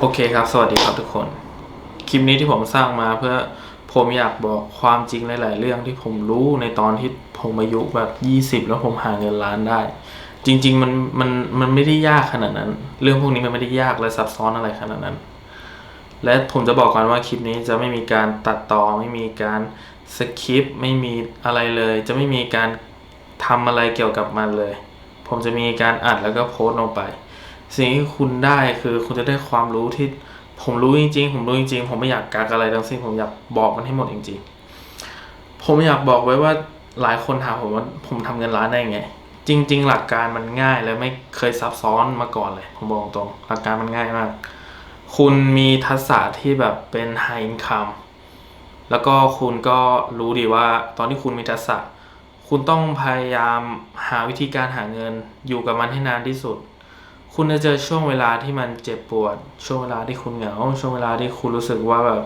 โอเคครับ สวัสดีครับทุกคน คลิปนี้ที่ผมสร้างมาเพื่อผมอยากบอกความจริงหลาย ๆ เรื่องที่ผมรู้ในตอนที่ผมอายุแบบ 20 แล้วผมหาเงินล้านได้ จริง ๆ มันมันมันไม่ได้ยากขนาดนั้น เรื่องพวกนี้มันไม่ได้ยากและซับซ้อนอะไรขนาดนั้น และผมจะบอกก่อนว่าคลิปนี้จะไม่มีการตัดต่อไม่มีการสคริปต์ไม่มีอะไรเลย จะไม่มีการทำอะไรเกี่ยวกับมันเลย ผมจะมีการอัดแล้วก็โพสต์ลงไป สิ่งที่คุณได้คือคุณจะได้ความรู้ที่ผมรู้จริง ๆ ผมรู้จริง ๆ ผมไม่อยากกักอะไรทั้งสิ้นผมอยากบอกมันให้หมดจริง ๆ ผมอยากบอกไว้ว่าหลายคนถามผมว่าผมทำเงินล้านได้ไง จริง ๆ หลักการมันง่ายและไม่เคยซับซ้อนมาก่อนเลย ผมบอกตรงหลักการมันง่ายมาก คุณมีทักษะที่แบบเป็น high income แล้วก็คุณก็รู้ดีว่าตอนที่คุณมีทักษะ คุณต้องพยายามหาวิธีการหาเงินอยู่กับมันให้นานที่สุด คุณจะเจอช่วงเวลาที่มันเจ็บปวด ช่วงเวลาที่คุณเหงา ช่วงเวลาที่คุณรู้สึกว่าแบบ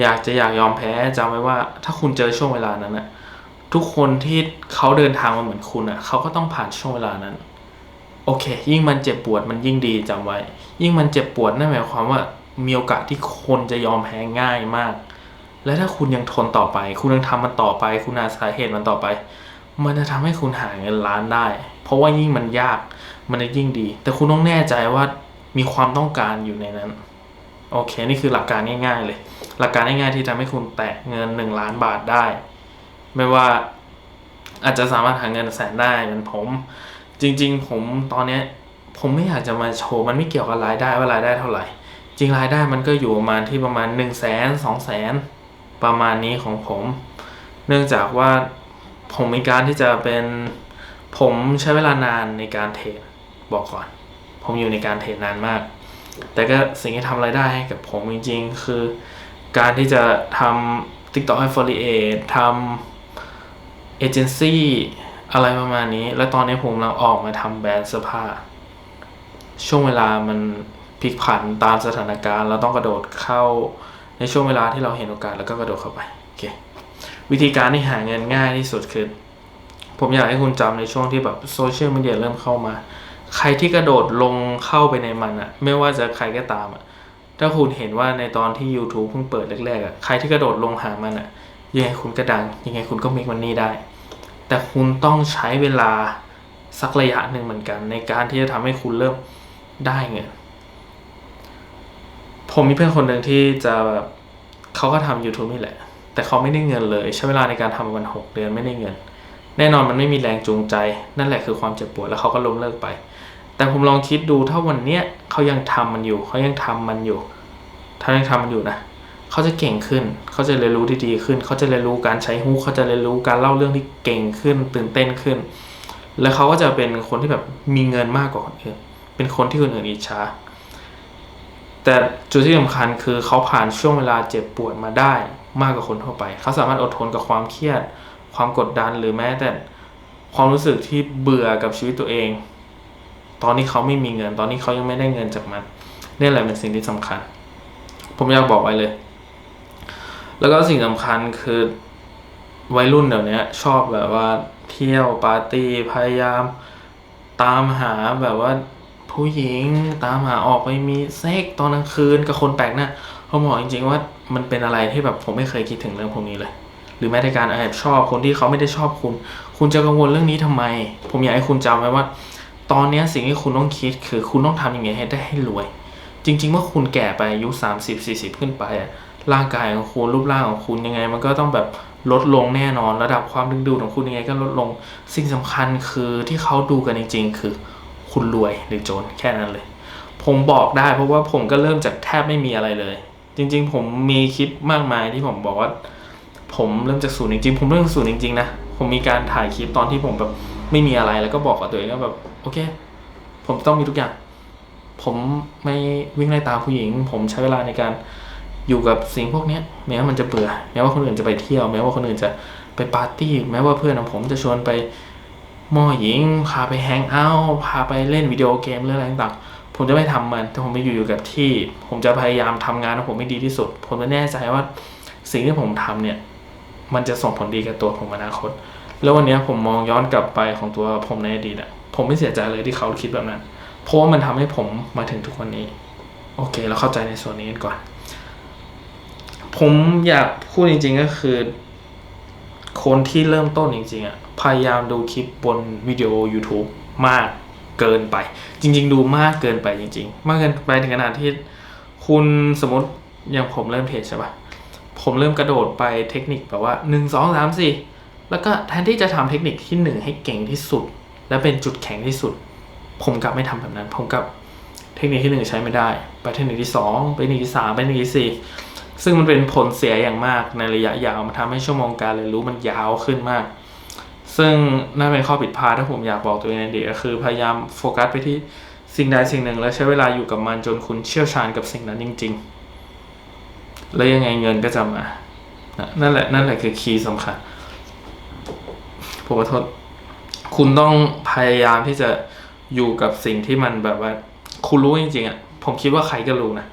อยากจะอยากยอมแพ้จำไว้ว่า ถ้าคุณเจอช่วงเวลานั้นนะทุกคนที่เขาเดินทางมาเหมือนคุณอะเขาก็ต้องผ่านช่วงเวลานั้น โอเค ยิ่งมันเจ็บปวดมันยิ่งดีจำไว้ ยิ่งมันเจ็บปวดนั่นหมายความว่ามีโอกาสที่คนจะยอมแพ้ง่ายมาก และถ้าคุณยังทนต่อไป คุณยังทำมันต่อไป คุณหาสาเหตุมันต่อไป มันจะทำให้คุณหาเงินล้านได้ ราะว่ายิ่งมันยากมันจะยิ่งดี แต่คุณต้องแน่ใจว่ามีความต้องการอยู่ในนั้น โอเค นี่คือหลักการง่ายๆเลย หลักการง่ายๆที่ทำให้คุณแตะเงินหนึ่งล้านบาทได้ ไม่ว่าอาจจะสามารถหาเงินแสนได้เหมือนผม จริง ๆ ผมตอนเนี้ผมไม่อยากจะมาโชว์มันไม่เกี่ยวกับรายได้ว่ารายได้เท่าไหร่ จริงรายได้มันก็อยู่ประมาณที่ประมาณ1นึ่งแสนสองแสนประมาณนี้ของผม เนื่องจากว่าผมมีการที่จะเป็น ผมใช้เวลานานในการเทรดบอกก่อน ผมอยู่ในการเทรดนานมาก แต่ก็สิ่งที่ทำรายได้ให้กับผมจริงๆ คือ การที่จะทำ TikTok Affiliate ทำเอเจนซี่อะไรประมาณนี้ แล้วตอนนี้ผมกำลังออกมาทำแบรนด์เสื้อผ้า ช่วงเวลามันพลิกผันตามสถานการณ์ เราต้องกระโดดเข้าในช่วงเวลาที่เราเห็นโอกาสแล้วก็กระโดดเข้าไป โอเค วิธีการที่หาเงินง่ายที่สุดคือ ผมอยากให้คุณจำในช่วงที่แบบโซเชียลมีเดียเริ่มเข้ามา ใครที่กระโดดลงเข้าไปในมันอะไม่ว่าจะใครก็ตามอะถ้าคุณเห็นว่าในตอนที่ YouTube เพิ่งเปิดแรกๆอะใครที่กระโดดลงหามันอะยังไงคุณก็ดัง ยังไงคุณก็มีมันนี่ได้ แต่คุณต้องใช้เวลาสักระยะหนึ่งเหมือนกัน ในการที่จะทำให้คุณเริ่มได้เงินผมมีเพื่อนคนหนึ่งที่จะแบบเขาก็ทำ YouTube นี่แหละ แต่เขาไม่ได้เงินเลย ใช้เวลาในการทำประมาณหกเดือนไม่ได้เงิน แน่นอนมันไม่มีแรงจูงใจ นั่นแหละคือความเจ็บปวดแล้วเขาก็ล้มเลิกไป แต่ผมลองคิดดูถ้าวันเนี้ยเขายังทำมันอยู่เขายังทำมันอยู่ถ้ายังทำมันอยู่นะเขาจะเก่งขึ้น เขาจะเรียนรู้ที่ดีขึ้น เขาจะเรียนรู้การใช้ฮูเขาจะเรียนรู้การเล่าเรื่องที่เก่งขึ้น ตื่นเต้นขึ้น แล้วเขาก็จะเป็นคนที่แบบมีเงินมากกว่าคนอื่น เป็นคนที่คนอื่นอิจฉา แต่จุดที่สำคัญคือเขาผ่านช่วงเวลาเจ็บปวดมาได้มากกว่าคนทั่วไป เขาสามารถอดทนกับความเครียด ความกดดันหรือแม้แต่ความรู้สึกที่เบื่อกับชีวิตตัวเอง ตอนนี้เขาไม่มีเงิน ตอนนี้เขายังไม่ได้เงินจากมันนี่แหละเป็นสิ่งที่สำคัญ ผมอยากบอกไว้เลย แล้วก็สิ่งสำคัญคือวัยรุ่นเดี๋ยวนี้ชอบแบบว่าเที่ยวปาร์ตี้พยายามตามหาแบบว่าผู้หญิงตามหาออกไปมีเซ็กตอนกลางคืนกับคนแปลกหน้าผมบอกจริงๆว่ามันเป็นอะไรที่แบบผมไม่เคยคิดถึงเรื่องพวกนี้เลย หรือแม้แต่การแอบชอบคนที่เขาไม่ได้ชอบคุณ คุณจะกังวลเรื่องนี้ทำไม ผมอยากให้คุณจำไว้ว่า ตอนนี้สิ่งที่คุณต้องคิดคือคุณต้องทำยังไงให้ได้ให้รวย จริง ๆ เมื่อคุณแก่ไปอายุ30 40 ขึ้นไปอะร่างกายของคุณรูปร่างของคุณยังไง มันก็ต้องแบบลดลงแน่นอน ระดับความดึงดูดของคุณยังไงก็ลดลง สิ่งสำคัญคือที่เขาดูกันจริง ๆ คือคุณรวยหรือจนแค่นั้นเลย ผมบอกได้เพราะว่าผมก็เริ่มจากแทบไม่มีอะไรเลย จริง ๆ ผมมีคลิปมากมายที่ผมบอกว่า ผมเริ่มจากศูนย์จริงๆผมเริ่มจากศูนย์จริงๆนะผมมีการถ่ายคลิปตอนที่ผมแบบไม่มีอะไรแล้วก็บอกกับตัวเองว่าแบบโอเค ผมต้องมีทุกอย่าง ผมไม่วิ่งไล่ตามผู้หญิง ผมใช้เวลาในการอยู่กับสิ่งพวกนี้แม้ว่ามันจะเบื่อ แม้ว่าคนอื่นจะไปเที่ยว แม้ว่าคนอื่นจะไปปาร์ตี้แม้ว่าเพื่อนของผมจะชวนไปมอหญิง พาไปแฮงเอาท์พาไปเล่นวิดีโอเกมเรื่องอะไรต่างๆผมจะไม่ทำมันแต่ผมไม่อยู่อยู่กับที่ ผมจะพยายามทำงานของผมให้ดีที่สุด ผมจะแน่ใจว่าสิ่งที่ผมทำเนี่ย มันจะส่งผลดีกับตัวผมอนาคต แล้ววันนี้ผมมองย้อนกลับไปของตัวผมในอดีตอะผมไม่เสียใจเลยที่เขาคิดแบบนั้น เพราะว่ามันทำให้ผมมาถึงทุกวันนี้ โอเค เราเข้าใจในส่วนนี้กันก่อน ผมอยากพูดจริง ๆก็คือ คนที่เริ่มต้นจริงๆอะพยายามดูคลิปบนวิดีโอ YouTube มากเกินไป จริง ๆ ดูมากเกินไปจริง ๆ มากเกินไปถึงขนาดที่คุณสมมติอย่างผมเริ่มเทรดใช่ปะ ผมเริ่มกระโดดไปเทคนิคแบบว่าหนึ่งสองสามสี่แล้วก็แทนที่จะทำเทคนิคที่หนึ่งให้เก่งที่สุด และเป็นจุดแข็งที่สุด ผมกลับไม่ทำแบบนั้น ผมกลับเทคนิคที่หนึ่งใช้ไม่ได้ ไปเทคนิคที่สองไปเทคนิคที่สามไปเทคนิคที่สี่ซึ่งมันเป็นผลเสียอย่างมากในระยะยาวมันทำให้ชั่วโมงการเรียนรู้มันยาวขึ้นมาก ซึ่งน่าเป็นข้อผิดพลาดถ้าผมอยากบอกตัวเองในเด็กก็คือพยายามโฟกัสไปที่สิ่งใดสิ่งหนึ่ง แล้วใช้เวลาอยู่กับมันจนคุณเชี่ยวชาญกับสิ่งนั้นจริง ๆ แล้วยังไงเงินก็จะมา นั่นแหละนั่นแหละคือคีย์สำคัญผมขอโทษคุณต้องพยายามที่จะอยู่กับสิ่งที่มันแบบว่า คุณรู้จริงๆอะ ผมคิดว่าใครก็รู้นะ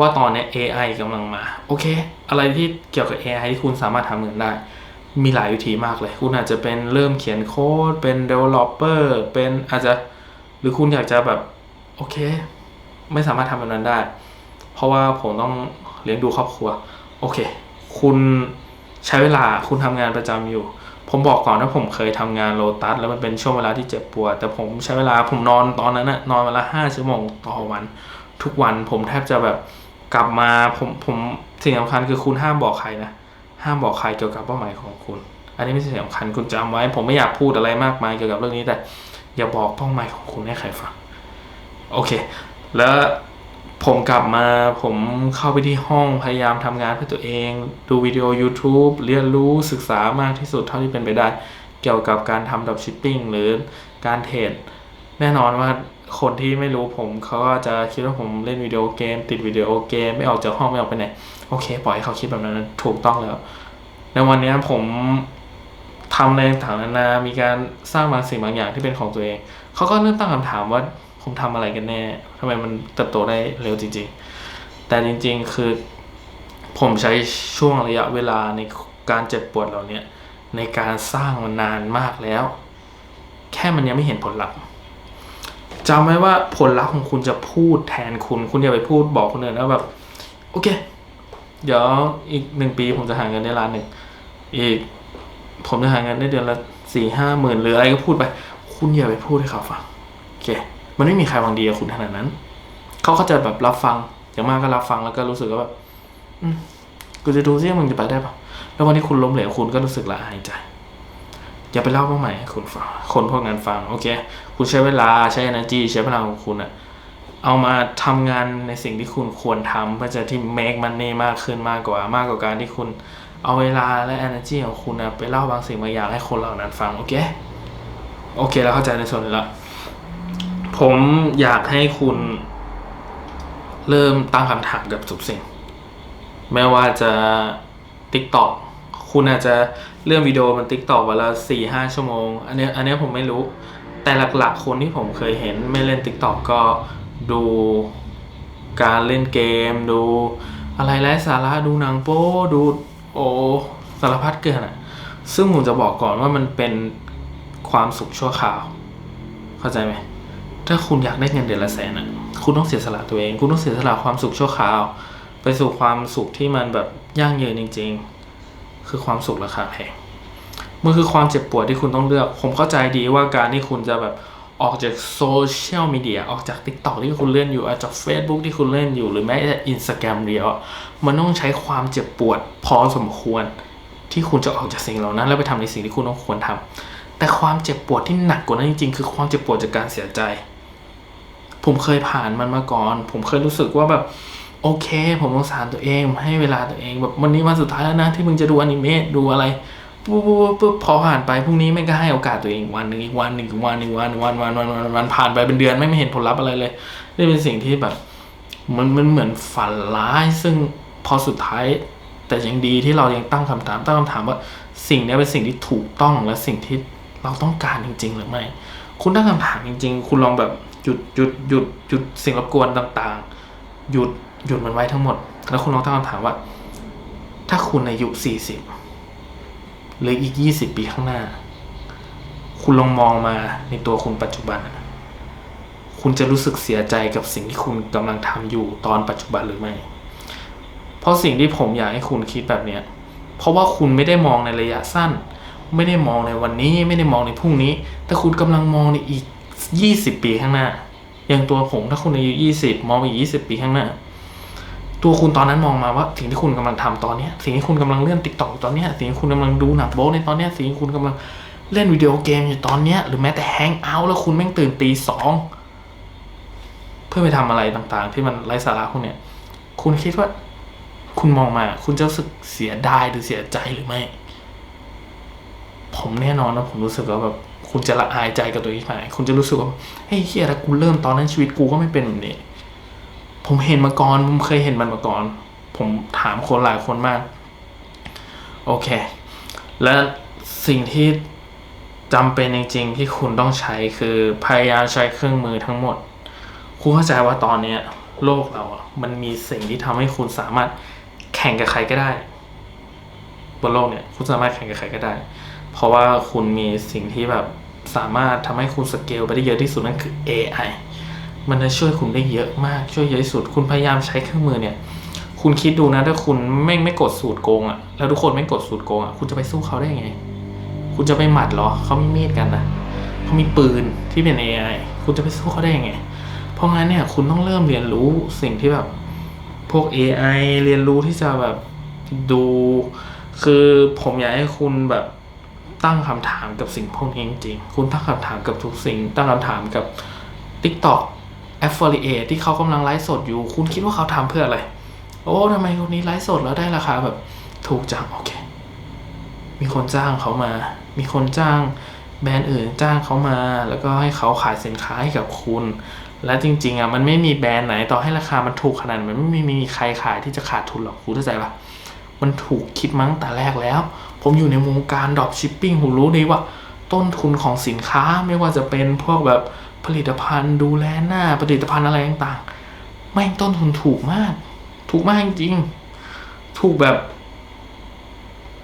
ว่าตอนนี้ AI กำลังมา โอเค อะไรที่เกี่ยวกับ AI ที่คุณสามารถทำเงินได้ มีหลายวิธีมากเลย คุณอาจจะเป็นเริ่มเขียนโค้ด เป็น developer เป็นอาจจะ หรือคุณอยากจะแบบ โอเค ไม่สามารถทำแบบนั้นได้ เพราะว่าผมต้องเลี้ยงดูครอบครัว โอเค คุณใช้เวลาคุณทำงานประจำอยู่ ผมบอกก่อนว่าผมเคยทำงานโลตัสแล้วมันเป็นช่วงเวลาที่เจ็บปวดแต่ผมใช้เวลาผมนอนตอนนั้นนะนอนเวลาห้าชั่วโมงต่อวัน ทุกวันผมแทบจะแบบกลับมาผมผมสิ่งสำคัญคือคุณห้ามบอกใครนะห้ามบอกใครเกี่ยวกับเป้าหมายของคุณ อันนี้ไม่ใช่สิ่งสำคัญคุณจำไว้ ผมไม่อยากพูดอะไรมากมายเกี่ยวกับเรื่องนี้แต่อย่าบอกเป้าหมายของคุณให้ใครฟังโอเค แล้ว ผมกลับมาผมเข้าไปที่ห้องพยายามทำงานเพื่อตัวเอง ดูวิดีโอ YouTube เรียนรู้ศึกษามากที่สุดเท่าที่เป็นไปได้ เกี่ยวกับการทำดับชิปปิ้งหรือการเทรดแน่นอนว่าคนที่ไม่รู้ผมเขาก็จะคิดว่าผมเล่นวิดีโอเกม ติดวิดีโอเกม ไม่ออกจากห้องไม่ออกไปไหนโอเค ปล่อยให้เขาคิดแบบนั้นถูกต้องแล้วในวันนี้ผมทำในต่างๆนานามีการสร้างบางสิ่งบางอย่างที่เป็นของตัวเองเขาก็เริ่มตั้งคำถามว่า ผมทำอะไรกันแน่ทำไมมันเติบโตได้เร็วจริง ๆ แต่จริง ๆ คือ ผมใช้ช่วงระยะเวลาในการเจ็บปวดเหล่านี้ในการสร้างมันนานมากแล้ว แค่มันยังไม่เห็นผลลัพธ์จำไว้ว่าผลลัพธ์ของคุณจะพูดแทนคุณ คุณอย่าไปพูดบอกคนอื่นนะแบบ โอเค เดี๋ยวอีกหนึ่งปีผมจะหาเงินได้ล้านหนึ่งอีก ผมจะหาเงินได้เดือนละสี่ห้าหมื่นหรืออะไรก็พูดไป คุณอย่าไปพูดให้เขาฟังโอเค มันไม่มีใครหวังดีกับคุณขนาดนั้น เขาก็จะแบบรับฟัง อย่างมากก็รับฟังแล้วก็รู้สึกว่าแบบอืมกูจะดูซิว่ามึงจะไปได้ปะแล้ววันที่คุณล้มเหลวคุณก็รู้สึกละอายใจ อย่าไปเล่าเป้าหมายให้คุณฟัง คนพวกนั้นฟัง โอเค คุณใช้เวลาใช้ energy ใช้พลังของคุณอะเอามาทำงานในสิ่งที่คุณควรทำเพื่อจะที่ make money มากขึ้นมากกว่ามากกว่าการที่คุณเอาเวลาและ energy ของคุณนะไปเล่าบางสิ่งบางอย่างให้คนเหล่านั้นฟัง โอเค โอเค แล้วเข้าใจในส่วนนี้ละ ผมอยากให้คุณเริ่มตั้งคำถามกับทุกสิ่งไม่ว่าจะ TikTok คุณอาจจะเลื่อนวิดีโอมัน TikTok วันละสี่ห้าชั่วโมง อันนี้อันนี้ผมไม่รู้ แต่หลักๆ คนที่ผมเคยเห็นไม่เล่น TikTok ก็ดูการเล่นเกม ดูอะไรไร้สาระดูหนังโป๊ดูโอสารพัดเกินอะ ซึ่งผมจะบอกก่อนว่ามันเป็นความสุขชั่วคราว เข้าใจไหม ถ้าคุณอยากได้เงินเดือนละแสนอะ คุณต้องเสียสละตัวเอง คุณต้องเสียสละความสุขชั่วคราว ไปสู่ความสุขที่มันแบบยั่งยืนจริง ๆ คือความสุขราคาแพงมันคือความเจ็บปวดที่คุณต้องเลือก ผมเข้าใจดีว่าการที่คุณจะแบบออกจากโซเชียลมีเดียออกจาก t ิ k t o k ที่คุณเล่นอยู่ออกจาก Facebook ที่คุณเล่นอยู่หรือแม้แต่ Instagram เดียวมันต้องใช้ความเจ็บปวดพอสมควร ที่คุณจะออกจากสิ่งเหล่านั้น แล้วไปทำในสิ่งที่คุณต้องควรทำแต่ความเจ็บปวดที่หนักกว่านั้นจริงๆ คือความเจ็บปวดจากการเสียใจ ผมเคยผ่านมันมาก่อน ผมเคยรู้สึกว่าแบบโอเค ผมสงสารตัวเอง ให้เวลาตัวเองแบบวันนี้วันสุดท้ายแล้วนะที่มึงจะดูอนิเมะดูอะไรปุ๊บปุ๊บปุ๊บพอผ่านไปพรุ่งนี้แม่งก็ให้โอกาสตัวเองวันหนึ่งอีกวันหนึ่งอีกวันหนึ่งวันวันวันวันวันวันผ่านไปเป็นเดือนไม่ไม่เห็นผลลัพธ์อะไรเลยนี่เป็นสิ่งที่แบบมันมันเหมือนฝันร้าย ซึ่งพอสุดท้าย แต่ยังดีที่เรายังตั้งคำถามตั้งคำถามว่าสิ่งนี้เป็นสิ่งที่ถูกต้องและสิ่งที่เราต้องการจริง ๆ หรือไม่ คุณตั้งคำถามจริง ๆ คุณลองแบบ หยุดหยุดหยุดหยุดสิ่งรบกวนต่างๆ หยุดหยุดมันไว้ทั้งหมด แล้วคุณลองตั้งคำถามว่า ถ้าคุณอายุสี่สิบหรืออีกยี่สิบปีข้างหน้า คุณลองมองมาในตัวคุณปัจจุบันคคุณจะรู้สึกเสียใจกับสิ่งที่คุณกำลังทำอยู่ตอนปัจจุบันหรือไม่ เพราะสิ่งที่ผมอยากให้คุณคิดแบบเนี้ยเพราะว่าคุณไม่ได้มองในระยะสั้น ไม่ได้มองในวันนี้ ไม่ได้มองในพรุ่งนี้ แต่คุณกำลังมองในอีก 20ปีข้างหน้า อย่างตัวผมถ้าคุณอายุ20มองไปอีก20ปีข้างหน้า ตัวคุณตอนนั้นมองมาว่า สิ่งที่คุณกำลังทำตอนเนี้ย สิ่งที่คุณกำลังเลื่อนติ๊กต็อกตอนเนี้ย สิ่งที่คุณกำลังดูหนังโป๊ในตอนเนี้ย สิ่งที่คุณกำลังเล่นวิดีโอเกมอยู่ตอนเนี้ย หรือแม้แต่แฮงเอาท์แล้วคุณแม่งตื่นตีสองเพื่อไปทำอะไรต่างๆ ที่มันไร้สาระคุณเนี่ยคุณคิดว่า คุณมองมา คุณจะรู้สึกเสียดายหรือเสียใจหรือไม่ ผมแน่นอนนะผมรู้สึกว่าแบบ คุณจะละอายใจกับตัวเองไหมคุณจะรู้สึกว่าเฮ้ยเฮียถ้ากูเริ่มตอนนั้นชีวิตกูก็ไม่เป็นแบบนี้ผมเห็นมาก่อน ผมเคยเห็นมันมาก่อน ผมถามคนหลายคนมาก โอเค และสิ่งที่จำเป็นจริง ๆ ที่คุณต้องใช้คือพยายามใช้เครื่องมือทั้งหมด คุณเข้าใจว่าตอนเนี้ย โลกเราอะ มันมีสิ่งที่ทำให้คุณสามารถแข่งกับใครก็ได้ บนโลกเนี่ย คุณสามารถแข่งกับใครก็ได้ เพราะว่าคุณมีสิ่งที่แบบสามารถทำให้คุณสเกลไปได้เยอะที่สุดนั่นคือ AI มันจะช่วยคุณได้เยอะมากช่วยเยอะที่สุด คุณพยายามใช้เครื่องมือเนี่ย คุณคิดดูนะถ้าคุณไม่ไม่กดสูตรโกงอะแล้วทุกคนไม่กดสูตรโกงอะคุณจะไปสู้เขาได้ยังไง คุณจะไปหมัดเหรอเขามีมีดกันนะเขามีปืนที่เป็น AI คุณจะไปสู้เขาได้ยังไง เพราะงั้นเนี่ยคุณต้องเริ่มเรียนรู้สิ่งที่แบบพวก AI เรียนรู้ที่จะแบบดู คือผมอยากให้คุณแบบ ตั้งคำถามกับสิ่งพวกนี้จริงๆ คุณตั้งคำถามกับทุกสิ่ง ตั้งคำถามกับ TikTok Affiliate ที่เขากำลังไลฟ์สดอยู่ คุณคิดว่าเขาทำเพื่ออะไร โอ้ทำไมคนนี้ไลฟ์สดแล้วได้ราคาแบบถูกจังโอเค มีคนจ้างเขามา มีคนจ้างแบรนด์อื่นจ้างเขามา แล้วก็ให้เขาขายสินค้าให้กับคุณ และจริง ๆอะมันไม่มีแบรนด์ไหนต่อให้ราคามันถูกขนาดมันไม่มีใครขายที่จะขาดทุนหรอกคุณเข้าใจปะ มันถูกคิดมาตั้งแต่แรกแล้ว ผมอยู่ในวงการดรอปชิปปิ้งผมรู้ดีว่า ต้นทุนของสินค้าไม่ว่าจะเป็นพวกแบบผลิตภัณฑ์ดูแลหน้าผลิตภัณฑ์อะไรต่างๆไม่งต้นทุนถูกมาก ถูกมากจริงๆถูกแบบ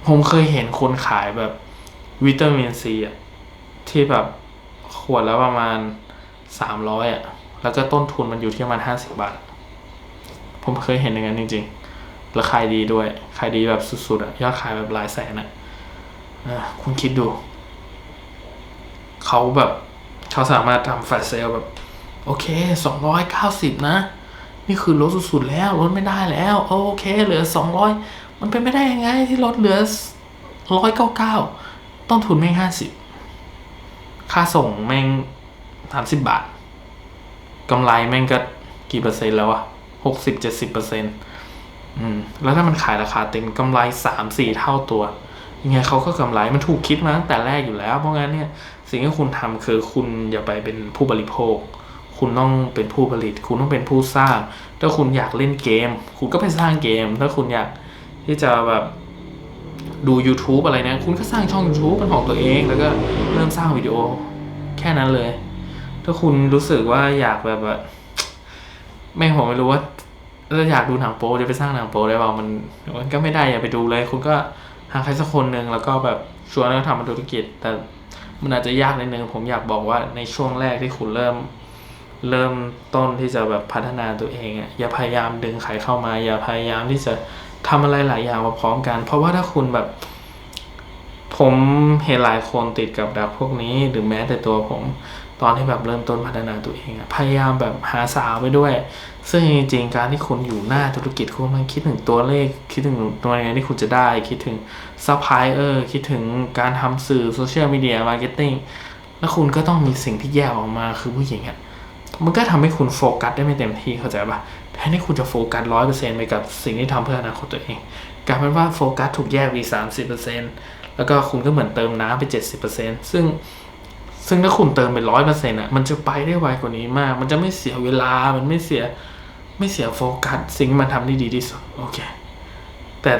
ผมเคยเห็นคนขายแบบวิตามินซีอะที่แบบขวดแล้วประมาณสามร้อยอะ แล้วก็ต้นทุนมันอยู่ที่ประมาณห้าสิบบาท ผมเคยเห็นอย่างนั้นจริงๆ แล้วขายดีด้วย ขายดีแบบสุดๆอะยอดขายแบบหลายแสนอะ่ะคุณคิดดู เขาแบบเขาสามารถทำแฟลชเซลแบบ โอเคสองร้อยเก้าสิบนะ นี่คือลดสุดๆแล้วลดไม่ได้แล้ว โอเค เหลือสองร้อยมันเป็นไม่ได้ยังไงที่ลดเหลือร้อยเก้าเก้าต้นทุนแม่งห้าสิบค่าส่งแม่งสามสิบบาทกำไรแม่งก็กี่เปอร์เซ็นต์แล้วอะหกสิบเจ็ดสิบเปอร์เซ็นต์ อืมแล้วถ้ามันขายราคาเต็มกำไรสามสี่เท่าตัวยังไงเขาก็กำไรมันถูกคิดมาตั้งแต่แรกอยู่แล้ว เพราะงั้นเนี่ยสิ่งที่คุณทำคือคุณอย่าไปเป็นผู้บริโภค คุณต้องเป็นผู้ผลิต คุณต้องเป็นผู้สร้าง ถ้าคุณอยากเล่นเกม คุณก็ไปสร้างเกม ถ้าคุณอยากที่จะแบบดู YouTube อะไรเนี่ยคุณก็สร้างช่อง YouTube เป็นของตัวเอง แล้วก็เริ่มสร้างวิดีโอแค่นั้นเลย ถ้าคุณรู้สึกว่าอยากแบบไม่ผมไม่รู้ว่า เราอยากดูหนังโป๊จะไปสร้างหนังโป๊ได้เปล่ามันมันก็ไม่ได้อย่าไปดูเลย คุณก็หาใครสักคนหนึ่งแล้วก็แบบชวนแล้วทำธุรกิจ แต่มันอาจจะยากนิดนึงผมอยากบอกว่าในช่วงแรกที่คุณเริ่ม เริ่มต้นที่จะแบบพัฒนาตัวเองอะอย่าพยายามดึงใครเข้ามา อย่าพยายามที่จะทำอะไรหลายอย่างมาพร้อมกัน เพราะว่าถ้าคุณแบบ ผมเห็นหลายคนติดกับดักพวกนี้ หรือแม้แต่ตัวผม ตอนที่แบบเริ่มต้นพัฒนาตัวเองอะพยายามแบบหาสาวไปด้วย ซึ่งจริงๆการที่คุณอยู่หน้าธุรกิจคุณกำลังคิดถึงตัวเลข คิดถึงตัวยังไงที่คุณจะได้ คิดถึงซัพพลายเออร์คิดถึงการทำสื่อโซเชียลมีเดียมาร์เก็ตติ้งแล้วคุณก็ต้องมีสิ่งที่แยกออกมาคือผู้หญิงอะมันก็ทำให้คุณโฟกัสได้ไม่เต็มที่เข้าใจปะแทนที่คุณจะโฟกัสร้อยเปอร์เซ็นต์ไปกับสิ่งที่ทำเพื่ออนาคตตัวเองกลายเป็นว่าโฟกัสถูกแยกไปสามสิบเปอร์เซ็นต์ แล้วก็คุณก็เหมือนเติมน้ำไปเจ็ดสิบเปอร์เซ็นต์ซึ่งซึ่งถ้าคุณเติมไปร้อยเปอร์เซ็นต์อะมันจะไปได้ไวกว่านี้มาก มันจะไม่เสียเวลามันไม่เสียไม่เสียโฟกัสสิ่งที่มันทำได้ดีที่สุดโอเค แต่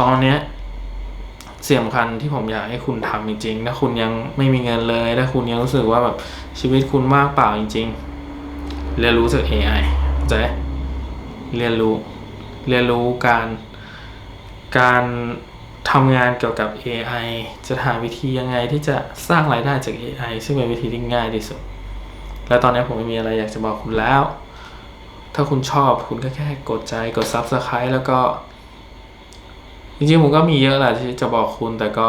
ตอนเนี้ยสิ่งสำคัญที่ผมอยากให้คุณทำจริงๆถ้าคุณยังไม่มีเงินเลยถ้าคุณยังรู้สึกว่าแบบชีวิตคุณว่างเปล่าจริง ๆ เรียนรู้จาก AI เข้าใจเรียนรู้ เรียนรู้การการ ทำงานเกี่ยวกับ AI จะหาวิธียังไงที่จะสร้างรายได้จาก AI ซึ่งเป็นวิธีที่ง่ายที่สุด และตอนนี้ผมไม่มีอะไรอยากจะบอกคุณแล้ว ถ้าคุณชอบคุณก็แค่กดใจกด subscribe แล้วก็ จริงๆ ผมก็มีเยอะแหละที่จะบอกคุณแต่ก็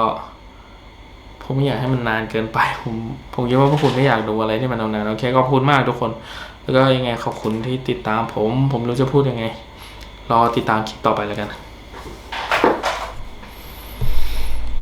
ผมไม่อยากให้มันนานเกินไป ผมผมคิดว่าพวกคุณไม่อยากดูอะไรที่มันนานๆโอเคขอบคุณมากทุกคน แล้วก็ยังไงขอบคุณที่ติดตามผม ผมรู้จะพูดยังไง รอติดตามคลิปต่อไปแล้วกัน